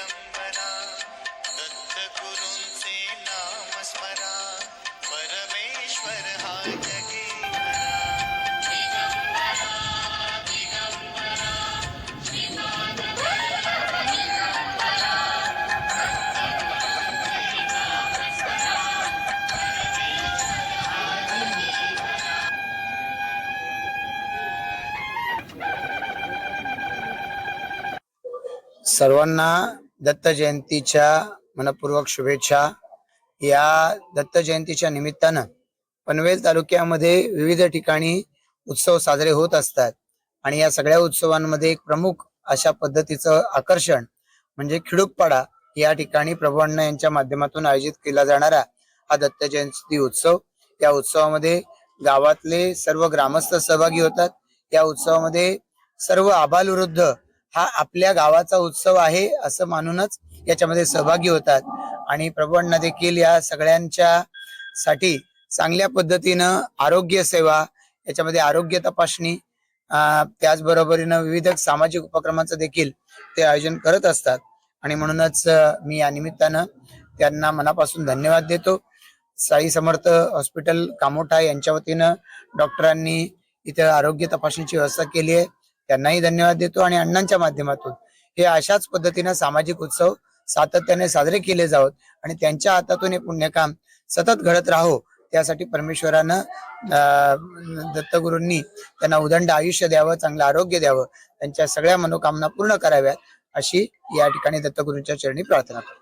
दिगंबरा दत्त नामस्मरा नाम स्मरा परमेश्वर हा जगे सर्वांना दत्त जयंतीच्या मनपूर्वक शुभेच्छा. या दत्त जयंतीच्या निमित्तानं पनवेल तालुक्यामध्ये विविध ठिकाणी उत्सव साजरे होत असतात. आणि या सगळ्या उत्सवांमध्ये एक प्रमुख अशा पद्धतीचं आकर्षण म्हणजे खिडूकपाडा या ठिकाणी प्रभू अण्णा यांच्या माध्यमातून आयोजित केला जाणारा हा दत्त जयंती उत्सव. या उत्सवामध्ये गावातले सर्व ग्रामस्थ सहभागी होतात. या उत्सवामध्ये सर्व आबालवृद्ध हा आपल्या गावाचा उत्सव आहे असं मानूनच याच्यामध्ये सहभागी होतात. आणि प्रभू देखील या सगळ्यांच्या साठी चांगल्या पद्धतीनं आरोग्य सेवा याच्यामध्ये आरोग्य तपासणी त्याचबरोबरीनं विविध सामाजिक उपक्रमांचं देखील ते आयोजन करत असतात. आणि म्हणूनच मी या निमित्तानं त्यांना मनापासून धन्यवाद देतो. साई समर्थ हॉस्पिटल कामोठा यांच्या वतीनं डॉक्टरांनी इथं आरोग्य तपासणीची व्यवस्था केली आहे. त्यांनाही धन्यवाद देतो आणि अण्णांच्या माध्यमातून हे अशाच पद्धतीनं सामाजिक उत्सव सातत्याने साजरे केले जावत आणि त्यांच्या हातातून हे पुण्यकाम सतत घडत राहो त्यासाठी परमेश्वरानं अं, दत्तगुरूंनी त्यांना उदंड आयुष्य द्यावं चांगलं आरोग्य द्यावं त्यांच्या सगळ्या मनोकामना पूर्ण कराव्यात अशी या ठिकाणी दत्तगुरूंच्या चरणी प्रार्थना करतो.